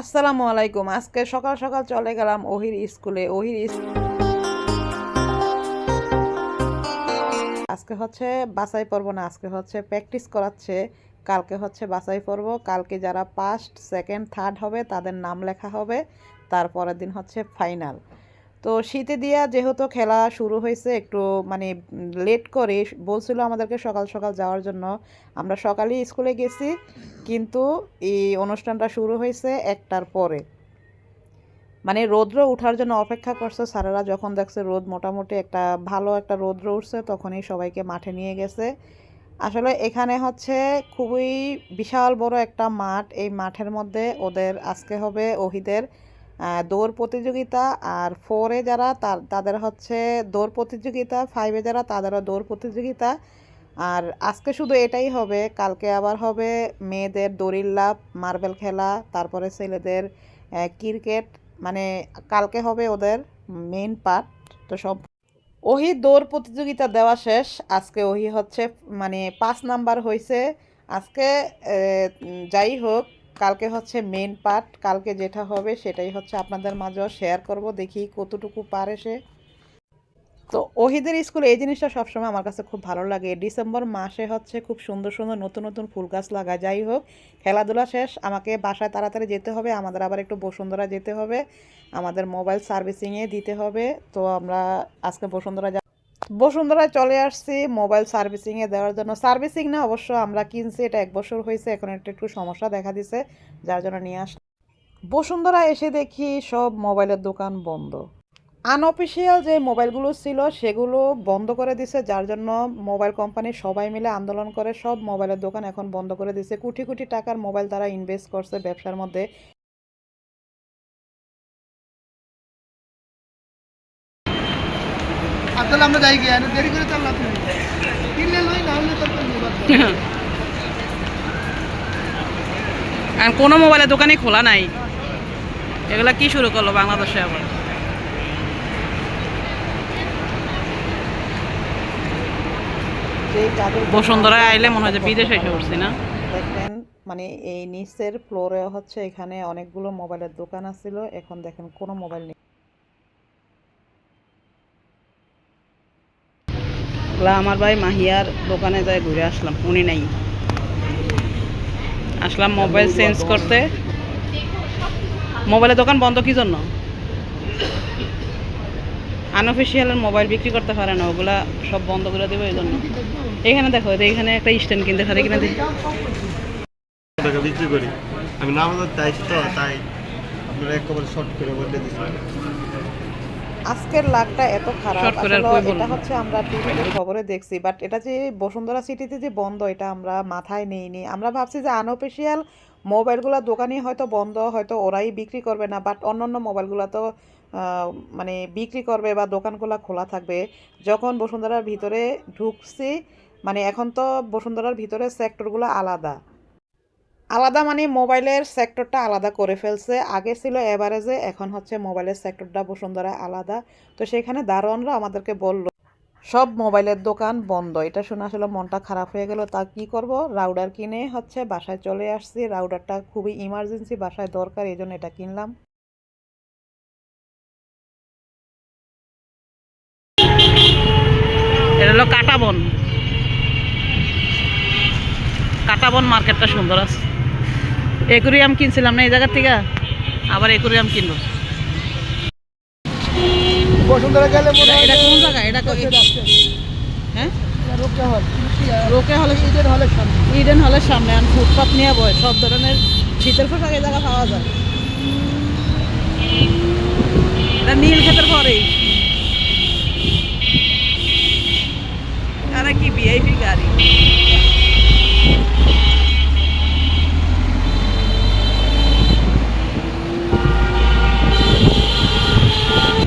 আসসালামু আলাইকুম। আজকে সকাল সকাল চলে গেলাম ওহির স্কুলে। ওহির আজকে হচ্ছে বাসাই পর্ব না, আজকে হচ্ছে প্র্যাকটিস করাচ্ছে। কালকে হচ্ছে বাসাই পর্ব। কালকে যারা ফার্স্ট সেকেন্ড থার্ড হবে, তাদের নাম লেখা হবে। তারপরের দিন হচ্ছে ফাইনাল তো শীতে দিয়া যেহেতু খেলা শুরু হয়েছে, একটু মানে লেট করে বলছিল আমাদেরকে সকাল সকাল যাওয়ার জন্য। আমরা সকালেই স্কুলে গেছি, কিন্তু এই অনুষ্ঠানটা শুরু হয়েছে একটার পরে। মানে রৌদ্র উঠার জন্য অপেক্ষা করছে স্যারেরা, যখন দেখছে রোদ মোটামুটি একটা ভালো একটা রৌদ্র উঠছে, তখনই সবাইকে মাঠে নিয়ে গেছে। আসলে এখানে হচ্ছে খুবই বিশাল বড় একটা মাঠ, এই মাঠের মধ্যে ওদের আজকে হবে ওহিদের দৌড় প্রতিযোগিতা আর ফোরে যারা তার, তাদের হচ্ছে দৌড় প্রতিযোগিতা ফাইভে যারা তাদেরও দৌড় প্রতিযোগিতা। আর আজকে শুধু এটাই হবে, কালকে আবার হবে মেয়েদের দড়ির লাভ মার্বেল খেলা, তারপরে ছেলেদের ক্রিকেট মানে কালকে হবে ওদের মেইন পার্ট তো সব। ওহি দৌড় প্রতিযোগিতা দেওয়া শেষ, আজকে ওহি হচ্ছে মানে পাঁচ নাম্বার হয়েছে আজকে যাই হোক কালকে হচ্ছে মেন পার্ট কালকে যেটা হবে সেটাই হচ্ছে আপনাদের মাঝেও শেয়ার করব, দেখি কতটুকু পারে সে। তো ওহিদের স্কুলে এই জিনিসটা সবসময় আমার কাছে খুব ভালো লাগে। ডিসেম্বর মাসে হচ্ছে খুব সুন্দর সুন্দর নতুন নতুন ফুল গাছ লাগা, যাই হোক, খেলাধুলা শেষ, আমাকে বাসায় তাড়াতাড়ি যেতে হবে, আমাদের আবার একটু বসুন্ধরা যেতে হবে, আমাদের মোবাইল সার্ভিসিংয়ে দিতে হবে, তো আমরা আজকে বসুন্ধরা বসুন্ধরায় চলে আসছি মোবাইল সার্ভিসিংয়ে দেওয়ার জন্য। সার্ভিসিং না, অবশ্য আমরা কিনছি, এটা এক বছর হয়েছে, এখন একটু একটু সমস্যা দেখা দিছে, যার জন্য নিয়ে আস বসুন্ধরা এসে দেখি সব মোবাইলের দোকান বন্ধ। আনঅফিসিয়াল যে মোবাইলগুলো ছিল, সেগুলো বন্ধ করে দিছে, যার জন্য মোবাইল কোম্পানি সবাই মিলে আন্দোলন করে সব মোবাইলের দোকান এখন বন্ধ করে দিছে। কোটি কোটি টাকার মোবাইল তারা ইনভেস্ট করছে ব্যবসার মধ্যে। আসলে আমরা যাই গিয়ে দেরি করে চাল কিনলে লই না হলে আর কোনো মোবাইলের দোকানই খোলা নাই। এগুলা কি শুরু করল বাংলাদেশে আবার? বসুন্ধরায় আইলে মনে হয় যে বিদেশে এসে উঠছি না? দেখেন মানে এই নিচের ফ্লোরে হচ্ছে এখানে অনেকগুলো মোবাইলের দোকান আছিল এখন দেখেন কোনো মোবাইল নেই। এগুলা আমার ভাই মাহিয়ার দোকানে যায় ঘুরে আসলাম উনি নাই। আসলাম মোবাইল চেঞ্জ করতে। মোবাইলের দোকান বন্ধ কি জন্য? আনঅফিসিয়ালের মোবাইল বিক্রি করতে পারে না ওগুলা সব বন্ধ করে দেবো এই জন্য। এখানে দেখো যে এখানে একটা স্ট্যান্ড কিনতে পারে কিনা দেখি। বিক্রি করি। আমি না আমাদের দায়িত্ব তাই আপনারা একেবারে শর্ট করে বলে দিচ্ছি। আজকের লাকটা এত খারাপ। আসলে এটা হচ্ছে আমরা টিভিতে খবরে দেখছি বাট এটা যে বসুন্ধরা সিটিতে যে বন্ধ এটা আমরা মাথায় নেইনি। আমরা ভাবছি যে আনঅফিসিয়াল মোবাইলগুলো দোকানে হয়তো বন্ধ হয়তো ওরাই বিক্রি করবে না বাট অন্যান্য মোবাইলগুলো তো আহ, মানে বিক্রি করবে বা দোকানগুলো খোলা থাকবে। যখন বসুন্ধরার ভিতরে ঢুকছি মানে এখন তো বসুন্ধরার ভিতরে সেক্টরগুলো আলাদা। আলাদা মানে মোবাইলের সেক্টরটা আলাদা করে ফেলছে। আগে ছিল এভারেজে এখন হচ্ছে মোবাইলের সেক্টরটা বসুন্ধরা আলাদা। তো সেখানে দারোয়ানরা আমাদেরকে বলল, সব মোবাইলের দোকান বন্ধ। এটা শুনে আসলে মনটা খারাপ হয়ে গেল। তা কি করব? রাউডার কিনে হচ্ছে বাসায় চলে আসছি। রাউডারটা খুবই ইমার্জেন্সি বাসায় দরকার, এই জন্য এটা কিনলাম। এটা হলো কাটাবন। কাটাবন মার্কেটটা সুন্দর আছে। একুরিয়াম কিনছিলাম না এই জায়গার থেকে? আবার একুরিয়াম কিনবো। বসুন্ধরা গেলে এটা কোন জায়গা? এটা হ্যাঁ? রোকে হলে। হলের সামনে। ইডেন হলের সামনে। আর ফুটপাত নিয়ে বয় সব ধরনের শীতের পোশাক এই জায়গা পাওয়া যায়। এটা নীল পরেই। কি ভিআইপি গাড়ি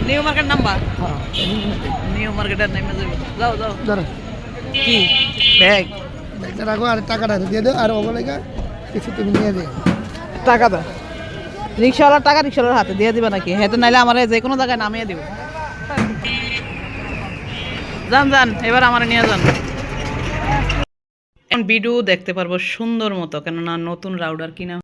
নিউ মার্কেট নাম্বার হ্যাঁ নিউ মার্কেটের নেমে যাবে। যাও যাও। ধরো। কি? ব্যাগ। ব্যাগটা রাখো আর টাকাটা দিয়ে দাও। আর ওগুলো কিছু তুমি নিয়ে দিও টাকা দাও। রিক্সাওয়ালার টাকা রিক্সাওয়ালার হাতে দিয়ে দিবে নাকি? হেতে নাইলে আমার যে কোনো জায়গায় নামিয়ে দিব। যান যান এবার আমার নিয়ে যান। ভিডিও দেখতে পারব সুন্দর মতো কেননা নতুন রাউডার কিনা